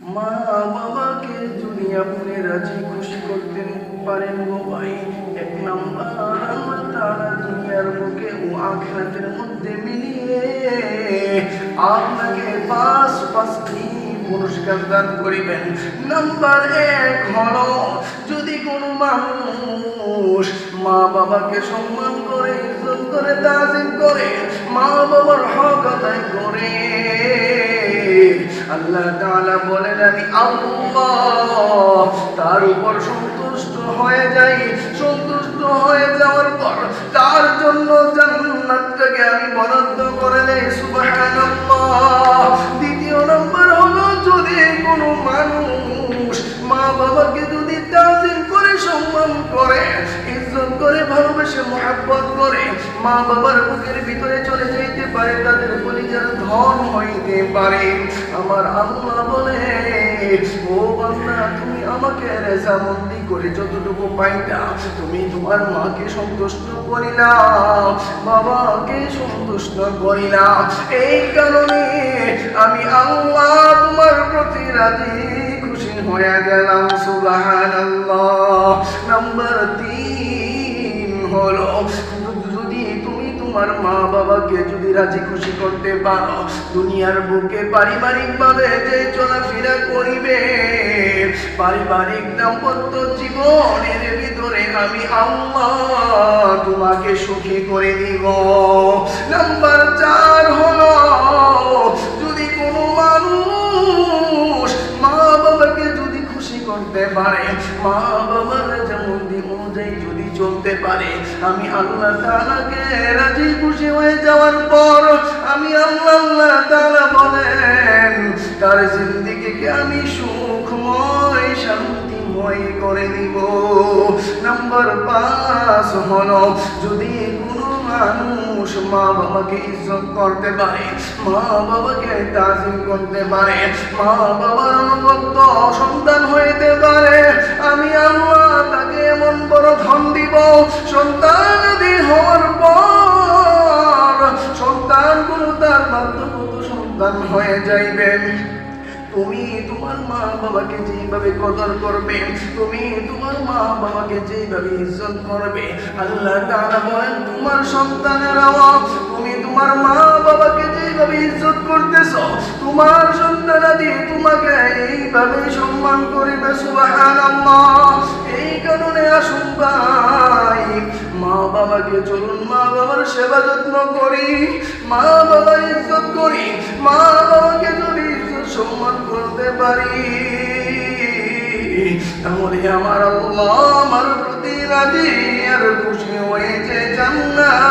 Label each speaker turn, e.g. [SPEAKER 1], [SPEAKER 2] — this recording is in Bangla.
[SPEAKER 1] মা বাবাকে যদি আপনি রাজি খুশি করতে পারেন গো ভাই, এক নাম্বার তাআলা দুনিয়ার বুকে ও আখিরাতের মধ্যে মিলিয়ে আপনাকে পাঁচ পাঁচটি পুরস্কার দান করিবেন। নাম্বার এক হলো, যদি কোনো মানুষ মা বাবাকে সম্মান করে, ইজ্জত করে, তাজিম করে, মা বাবার হক আদায় করে আল্লাহ তাআলা বলেন, আমি আল্লাহ। তার উপর সন্তুষ্ট হয়ে যাই। সন্তুষ্ট হয়ে যাওয়ার পর তার জন্য জান্নাতটাকে আমি বরাদ্দ করে দেই। সুবহানাল্লাহ। ভালোবেসে মহাব্বত করে, মা বাবার বুকের ভিতরে চলে যাইতে পারে, তাদের কলিজার ধন হইতে পারে। আমার আল্লাহ বলে, ও বান্দা, তুমি আমাকে রেজামন্দি করে যতটুকু পাইতা তুমি তোমার মাকে সন্তুষ্ট করিলা, বাবাকে সন্তুষ্ট করিলা। এই কারণে আমি আল্লাহ তোমার প্রতি রাজি, খুশি হয়ে গেলাম, সুবহানাল্লাহ। নাম্বার তোমার মা বাবাকে যদি রাজি খুশি করতে পারো, দুনিয়ার বুকে পারিবারিক ভাবে যে চলাফেরা করিবে, পারিবারিক দাম্পত্য জীবনের ভিতরে আমি আল্লাহ তোমাকে সুখী করে দিব। নাম্বার চার হলো মা বাবার যেমন অনুযায়ী যদি চলতে পারে, আমি আল্লাহ তাআলাকে রাজি খুশি হয়ে যাওয়ার পর আমি আল্লাহ আল্লাহ তাআলা বলেন, তার জিন্দিগিকে আমি সুখময়, শান্তিময় করে দিব নাম্বার পাঁচ হলো, যদি কোনো মানুষ, মা বাবাকে ইজ্জত করতে পারে, মা বাবাকে তাজিম করতে পারে, মা বাবার অনুগত সন্তান হইতে পারে। আমি আল্লাহ তাকে এমন বড় ধন দিব, সন্তান আদি হওয়ার পর সন্তানগুলো তার বাধ্যগত সন্তান হয়ে যাইবেন তুমি তোমার মা বাবাকে যেভাবে কদর করবে, তুমি তোমার মা বাবাকে যেভাবে ইজ্জত করবে, আল্লাহ তাআলা বলেন, তোমার সন্তানেরাও তুমি তোমার মা বাবাকে যেভাবে ইজ্জত করতেছ, তোমার তোমাকে এইভাবে সম্মান করিবে, সুবহানাল্লাহ। এই কারণে আসুন বাবাকে চলুন মা বাবার সেবা যত্ন করি মা বাবার ইজ্জত করি মা বাবাকে যদি সম্মান করতে পারি। তাহলে আমার আল্লাহ আমার প্রতি রাজি আর খুশি হয়েছে জান্নাত।